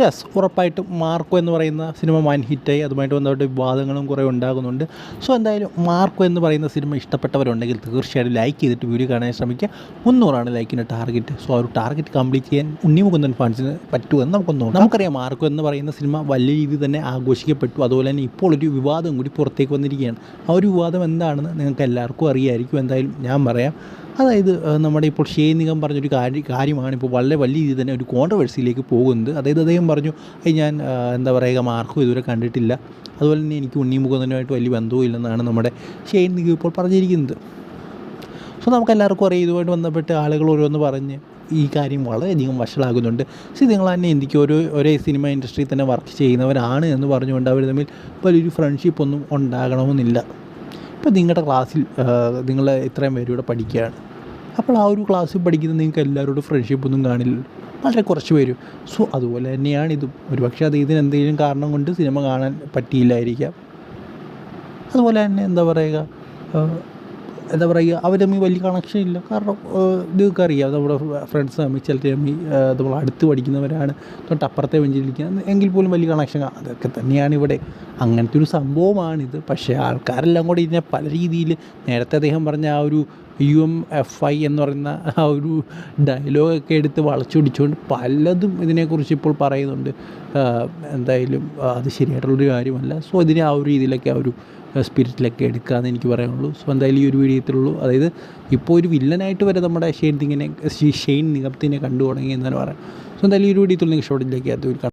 Yes ഉറപ്പായിട്ടും Marco എന്ന് പറയുന്ന സിനിമ വൻ ഹിറ്റായി. അതുമായിട്ട് ബന്ധപ്പെട്ട വിവാദങ്ങളും കുറേ ഉണ്ടാകുന്നുണ്ട്. സോ എന്തായാലും മാർക്കോ എന്ന് പറയുന്ന സിനിമ ഇഷ്ടപ്പെട്ടവരുണ്ടെങ്കിൽ തീർച്ചയായിട്ടും ലൈക്ക് ചെയ്തിട്ട് വീഡിയോ കാണാൻ ശ്രമിക്കുക. മുന്നൂറാണ് ലൈക്കിന്റെ ടാർഗറ്റ് സോ ആ ഒരു ടാർഗറ്റ് കംപ്ലീറ്റ് ചെയ്യാൻ ഉണ്ണിമുകുന്ദൻ ഫാൻസിന് പറ്റുമെന്ന് നമുക്കൊന്ന് നമുക്കറിയാം മാർക്കോ എന്ന് പറയുന്ന സിനിമ വലിയ രീതിയിൽ തന്നെ ആഘോഷിക്കപ്പെട്ടു. അതുപോലെ തന്നെ ഇപ്പോൾ ഒരു വിവാദം കൂടി പുറത്തേക്ക് വന്നിരിക്കുകയാണ്. ആ ഒരു വിവാദം എന്താണെന്ന് നിങ്ങൾക്ക് എല്ലാവർക്കും അറിയായിരിക്കും. എന്തായാലും ഞാൻ പറയാം. അതായത് നമ്മുടെ ഇപ്പോൾ നിഗം പറഞ്ഞൊരു കാര്യ കാര്യമാണ് ഇപ്പോൾ വളരെ വലിയ രീതിയിൽ തന്നെ ഒരു കോൺട്രവേഴ്സിയിലേക്ക് പോകുന്നത്. അതായത് അദ്ദേഹം പറഞ്ഞു അത് ഞാൻ എന്താ പറയുക മാർക്കും ഇതുവരെ കണ്ടിട്ടില്ല. അതുപോലെ തന്നെ എനിക്ക് ഉണ്ണിമുഖനുമായിട്ട് വലിയ ബന്ധവും ഇല്ലെന്നാണ് നമ്മുടെ ഷെയ്ൻ നിഗം ഇപ്പോൾ പറഞ്ഞിരിക്കുന്നത്. സോ നമുക്ക് എല്ലാവർക്കും അറിയാം ഇതുമായിട്ട് ബന്ധപ്പെട്ട് ആളുകൾ ഓരോന്ന് പറഞ്ഞ് ഈ കാര്യം വളരെയധികം വഷളാകുന്നുണ്ട്. സി നിങ്ങൾ തന്നെ എനിക്ക് ഒരു ഒരേ സിനിമ ഇൻഡസ്ട്രിയിൽ തന്നെ വർക്ക് ചെയ്യുന്നവരാണ് എന്ന് പറഞ്ഞുകൊണ്ട് അവർ തമ്മിൽ വലിയൊരു ഫ്രണ്ട്ഷിപ്പ് ഒന്നും ഉണ്ടാകണമെന്നില്ല. ഇപ്പോൾ നിങ്ങളുടെ ക്ലാസ്സിൽ നിങ്ങൾ ഇത്രയും പേരൂടെ പഠിക്കുകയാണ്. അപ്പോൾ ആ ഒരു ക്ലാസ്സിൽ പഠിക്കുന്ന നിങ്ങൾക്ക് എല്ലാവരോടും ഫ്രണ്ട്ഷിപ്പ് ഒന്നും കാണില്ല. വളരെ കുറച്ച് പേര്. സോ അതുപോലെ തന്നെയാണ് ഇതും. ഒരുപക്ഷെ അത് ഇതിനെന്തെങ്കിലും കാരണം കൊണ്ട് സിനിമ കാണാൻ പറ്റിയില്ലായിരിക്കാം. അതുപോലെ തന്നെ എന്താ പറയുക എന്താ പറയുക അവർ തമ്മിൽ വലിയ കണക്ഷൻ ഇല്ല. കാരണം നിങ്ങൾക്ക് അറിയാം. നമ്മുടെ ഫ്രണ്ട്സ് തമ്മിൽ ചില തമ്മിൽ നമ്മൾ അടുത്ത് പഠിക്കുന്നവരാണ്. തൊട്ടപ്പുറത്തെ വെഞ്ചിരിക്കുക എങ്കിൽ പോലും വലിയ കണക്ഷൻ അതൊക്കെ തന്നെയാണ് ഇവിടെ. അങ്ങനത്തെ ഒരു സംഭവമാണിത്. പക്ഷേ ആൾക്കാരെല്ലാം കൂടി ഇതിനെ പല രീതിയിൽ നേരത്തെ അദ്ദേഹം പറഞ്ഞ ആ ഒരു യു എം എഫ് ഐ എന്ന് പറയുന്ന ആ ഒരു ഡയലോഗൊക്കെ എടുത്ത് വളച്ചൊടിച്ചുകൊണ്ട് പലതും ഇതിനെക്കുറിച്ച് ഇപ്പോൾ പറയുന്നുണ്ട്. എന്തായാലും അത് ശരിയായിട്ടുള്ളൊരു കാര്യമല്ല. സോ ഇതിനെ ആ ഒരു രീതിയിലൊക്കെ ആ ഒരു സ്പിരിറ്റിലൊക്കെ എടുക്കാമെന്ന് എനിക്ക് പറയാനുള്ളൂ. സോ എന്തായാലും ഈ ഒരു വീഡിയോത്തിലുള്ളൂ. അതായത് ഇപ്പോൾ ഒരു വില്ലനായിട്ട് വരെ നമ്മുടെ ഷെയ്ൻ തിങ്ങിനെ ഷെയ്ൻ നിഗത്തിനെ കണ്ടു തുടങ്ങി എന്നാണ് പറയാം. സോ എന്തായാലും ഈ ഒരു വീഡിയോത്തിൽ നിങ്ങൾ ഇഷ്ടപ്പെട്ടില്ലെങ്കിൽ അത് ഒരു